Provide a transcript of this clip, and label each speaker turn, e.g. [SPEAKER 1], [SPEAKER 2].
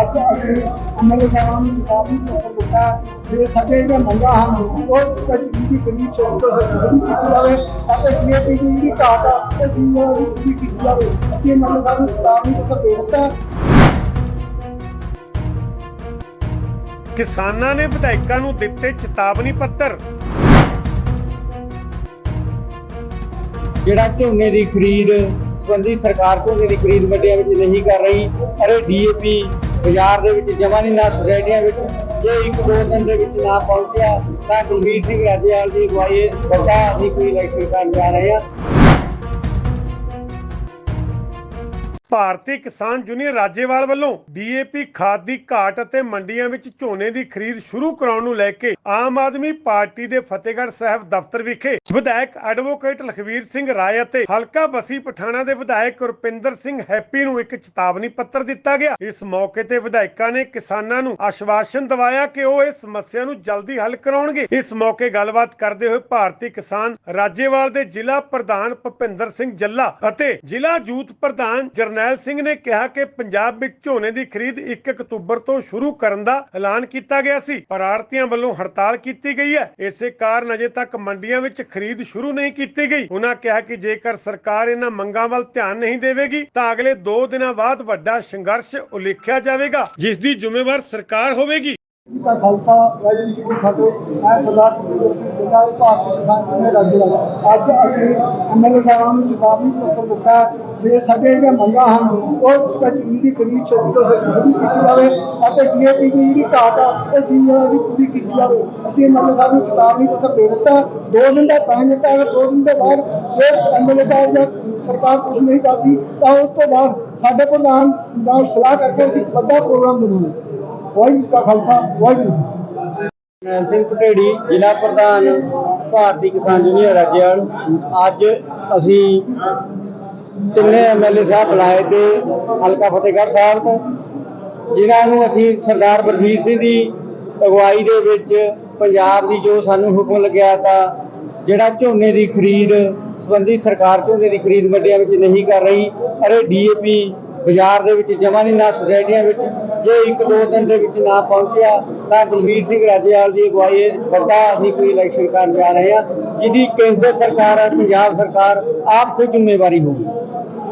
[SPEAKER 1] ਅੱਜ ਅਸੀਂ ਐਮਐਲਏ ਸਾਹਿਬਾਨ ਨੂੰ ਕਿਤਾਬੀ ਪੱਤਰ ਦਿੱਤਾ। ਜੇ ਸਾਡੇ ਜਿਹੜੇ ਮੰਗਾਂ ਹਨ ਉਹ ਕਚਹਿਰੀ ਦੀ ਕਰੀਬ ਸ਼ੁਰੂ ਤੋਂ ਸ਼ੁਰੂ ਕੀਤੀ ਜਾਵੇ ਅਤੇ ਡੀਏਪੀ ਦੀ ਜਿਹੜੀ ਘਾਟ ਆ ਉਹ ਜੀਓ ਦੀ ਪੂਰੀ ਕੀਤੀ ਜਾਵੇ। ਅਸੀਂ ਐਮਐਲਏ ਸਾਹਿਬ ਨੂੰ ਕਿਤਾਬੀ ਪੱਤਰ ਦੇ ਦਿੱਤਾ।
[SPEAKER 2] ਕਿਸਾਨਾਂ ਨੇ ਵਿਧਾਇਕਾਂ ਨੂੰ ਦਿੱਤੇ ਚੇਤਾਵਨੀ ਪੱਤਰ।
[SPEAKER 3] ਜਿਹੜਾ ਝੋਨੇ ਦੀ ਖਰੀਦ ਸੰਬੰਧੀ ਸਰਕਾਰ ਝੋਨੇ ਦੀ ਖਰੀਦ ਮੰਡੀਆਂ ਵਿੱਚ ਨਹੀਂ ਕਰ ਰਹੀ ਅਰੇ ਡੀਏਪੀ ਬਾਜ਼ਾਰ ਦੇ ਵਿੱਚ ਜਮਾ ਨਹੀਂ ਨਾ ਸੁਸਾਇਟੀਆਂ ਵਿੱਚ ਜੇ ਇੱਕ ਦੋ ਦਿਨ ਦੇ ਵਿੱਚ ਨਾ ਪਹੁੰਚਿਆ ਤਾਂ ਗੁਰਵੀਰ ਸਿੰਘ ਰਾਜੇਵਾਲ ਦੀ ਅਗਵਾਈ ਹੇਠ ਵੱਡਾ ਅਸੀਂ ਕੋਈ ਇਲੈਕਸ਼ਨ ਕਰਨ ਜਾ ਰਹੇ ਹਾਂ।
[SPEAKER 2] ਭਾਰਤੀ ਕਿਸਾਨ ਯੂਨੀਅਨ ਰਾਜੇਵਾਲ ਵੱਲੋਂ ਡੀਏਪੀ ਖਾਦ ਦੀ ਘਾਟ ਅਤੇ ਮੰਡੀਆਂ ਵਿੱਚ ਝੋਨੇ ਦੀ ਖਰੀਦ ਸ਼ੁਰੂ ਕਰਾਉਣ ਨੂੰ ਲੈ ਕੇ ਆਮ ਆਦਮੀ ਪਾਰਟੀ ਦੇ ਫਤਿਹਗੜ੍ਹ ਸਾਹਿਬ ਦਫ਼ਤਰ ਵਿਖੇ ਵਿਧਾਇਕ ਐਡਵੋਕੇਟ ਲਖਵੀਰ ਸਿੰਘ ਰਾਏ ਅਤੇ ਹਲਕਾ ਬਸੀ ਪਠਾਣਾ ਦੇ ਵਿਧਾਇਕ ਰੁਪਿੰਦਰ ਸਿੰਘ ਹੈਪੀ ਨੂੰ ਇੱਕ ਚੇਤਾਵਨੀ ਪੱਤਰ ਦਿੱਤਾ ਗਿਆ। ਇਸ ਮੌਕੇ ਤੇ ਵਿਧਾਇਕਾਂ ਨੇ ਕਿਸਾਨਾਂ ਨੂੰ ਆਸ਼ਵਾਸਨ ਦਿਵਾਇਆ ਕਿ ਉਹ ਇਸ ਸਮੱਸਿਆ ਨੂੰ ਜਲਦੀ ਹੱਲ ਕਰਾਉਣਗੇ। ਇਸ ਮੌਕੇ ਗੱਲਬਾਤ ਕਰਦੇ ਹੋਏ ਭਾਰਤੀ ਕਿਸਾਨ ਰਾਜੇਵਾਲ ਦੇ ਜ਼ਿਲ੍ਹਾ ਪ੍ਰਧਾਨ ਭੁਪਿੰਦਰ ਸਿੰਘ ਜੱਲਾ ਅਤੇ ਜ਼ਿਲ੍ਹਾ ਯੂਥ ਪ੍ਰਧਾਨ ਜਰਨੈਲ ਸਿੰਘ ਨੇ ਕਿਹਾ ਕਿ ਪੰਜਾਬ ਵਿੱਚ ਝੋਨੇ ਦੀ ਖਰੀਦ 1 ਅਕਤੂਬਰ ਤੋਂ ਸ਼ੁਰੂ ਕਰਨ ਦਾ ਐਲਾਨ ਕੀਤਾ ਗਿਆ ਸੀ, ਪਰ ਆੜ੍ਹਤੀਆਂ ਵੱਲੋਂ ਹੜਤਾਲ ਕੀਤੀ ਗਈ ਹੈ। ਇਸੇ ਕਾਰਨ ਅਜੇ ਤੱਕ ਮੰਡੀਆਂ ਵਿੱਚ ਖਰੀਦ ਸ਼ੁਰੂ ਨਹੀਂ ਕੀਤੀ ਗਈ। ਉਹਨਾਂ ਕਿਹਾ ਕਿ ਜੇਕਰ ਸਰਕਾਰ ਇਹਨਾਂ ਮੰਗਾਂ ਵੱਲ ਧਿਆਨ ਨਹੀਂ ਦੇਵੇਗੀ, ਤਾਂ ਅਗਲੇ 2 ਦਿਨਾਂ ਬਾਅਦ ਵੱਡਾ ਸੰਘਰਸ਼ ਉਲੀਖਿਆ ਜਾਵੇਗਾ, ਜਿਸ ਦੀ ਜ਼ਿੰਮੇਵਾਰ ਸਰਕਾਰ ਹੋਵੇਗੀ।
[SPEAKER 1] ਦਾ ਖਾਲਸਾ ਵਾਹਿਗੁਰੂ ਜੀ ਕੀ ਫਤਿਹ। ਮੈਂ ਸਰਦਾਰ ਭੁਪਿੰਦਰ ਸਿੰਘ ਜ਼ਿਲ੍ਹਾ ਭਾਰਤੀ ਕਿਸਾਨ ਯੂਨੀਅਨ ਰਾਜੇਵਾਲ ਅੱਜ ਅਸੀਂ ਐਮਐਲਏ ਸਾਹਿਬਾਨ ਨੂੰ ਚੇਤਾਵਨੀ ਪੱਤਰ ਦਿੱਤਾ ਜੇ ਸਾਡੇ ਜਿਹੜੇ ਮੰਗਾਂ ਹਨ, ਉਹ ਕਚਹਿਰੀ ਦੀ ਕਰੀਬ ਸ਼ੁਰੂ ਕੀਤੀ ਜਾਵੇ ਅਤੇ ਡੀਏਪੀ ਦੀ ਜਿਹੜੀ ਘਾਟ ਆ, ਉਹ ਜੀਓ ਦੀ ਪੂਰੀ ਕੀਤੀ ਜਾਵੇ। ਅਸੀਂ ਐਮਐਲਏ ਸਾਹਿਬ ਨੂੰ ਚੇਤਾਵਨੀ ਪੱਤਰ ਦੇ ਦਿੱਤਾ, ਦੋ ਦਿਨ ਦਾ ਟਾਈਮ ਦਿੱਤਾ, ਅਗਰ ਦੋ ਦਿਨ ਦੇ ਬਾਅਦ ਜੇ ਐਮਐਲਏ ਸਾਹਿਬ ਜਾਂ ਸਰਕਾਰ ਕੁਝ ਨਹੀਂ ਕਰਦੀ, ਤਾਂ ਉਸ ਤੋਂ ਬਾਅਦ ਸਾਡੇ ਪ੍ਰਧਾਨ ਨਾਲ ਸਲਾਹ ਕਰਕੇ ਅਸੀਂ ਵੱਡਾ ਪ੍ਰੋਗਰਾਮ ਬਣਾਉਣਾ। ਵਾਹਿਗੁਰੂ ਜੀ ਕਾ ਖਾਲਸਾ, ਵਾਹਿਗੁਰੂ ਜੀ
[SPEAKER 3] ਸਿੰਘ ਪਟੇੜੀ, ਜ਼ਿਲ੍ਹਾ ਪ੍ਰਧਾਨ, ਭਾਰਤੀ ਕਿਸਾਨ ਯੂਨੀਅਨ ਰਾਜੇਵਾਲ ਅੱਜ ਅਸੀਂ ਤਿੰਨੇ ਐਮਐਲਏ ਸਾਹਿਬ ਬੁਲਾਏ ਤੇ ਹਲਕਾ ਫਤਿਹਗੜ੍ਹ ਸਾਹਿਬ ਤੋਂ, ਜਿਨ੍ਹਾਂ ਨੂੰ ਅਸੀਂ ਸਰਦਾਰ ਬਲਬੀਰ ਸਿੰਘ ਦੀ ਅਗਵਾਈ ਦੇ ਵਿੱਚ ਪੰਜਾਬ ਦੀ ਜੋ ਸਾਨੂੰ ਹੁਕਮ ਲੱਗਿਆ ਤਾਂ ਜਿਹੜਾ ਝੋਨੇ ਦੀ ਖਰੀਦ ਸੰਬੰਧੀ ਸਰਕਾਰ ਝੋਨੇ ਦੀ ਖਰੀਦ ਮੰਡੀਆਂ ਵਿੱਚ ਨਹੀਂ ਕਰ ਰਹੀ, ਅਰੇ ਡੀਏਪੀ ਬਾਜ਼ਾਰ ਦੇ ਵਿੱਚ ਜਮਾ ਨਹੀਂ, ਨਾ ਸੁਸਾਇਟੀਆਂ ਵਿੱਚ, ਜੇ ਇੱਕ ਦੋ ਦਿਨ ਦੇ ਵਿੱਚ ਨਾ ਪਹੁੰਚਿਆ ਤਾਂ ਬਲਵੀਰ ਸਿੰਘ ਰਾਜੇਵਾਲ ਦੀ ਅਗਵਾਈ ਵੱਡਾ ਅਸੀਂ ਕੋਈ ਇਲੈਕਸ਼ਨ ਕਰਨ ਜਾ ਰਹੇ ਹਾਂ, ਜਿਹਦੀ ਕੇਂਦਰ ਸਰਕਾਰ ਅਤੇ ਪੰਜਾਬ ਸਰਕਾਰ ਆਪ ਖੁਦ ਜ਼ਿੰਮੇਵਾਰੀ ਹੋਊਗੀ।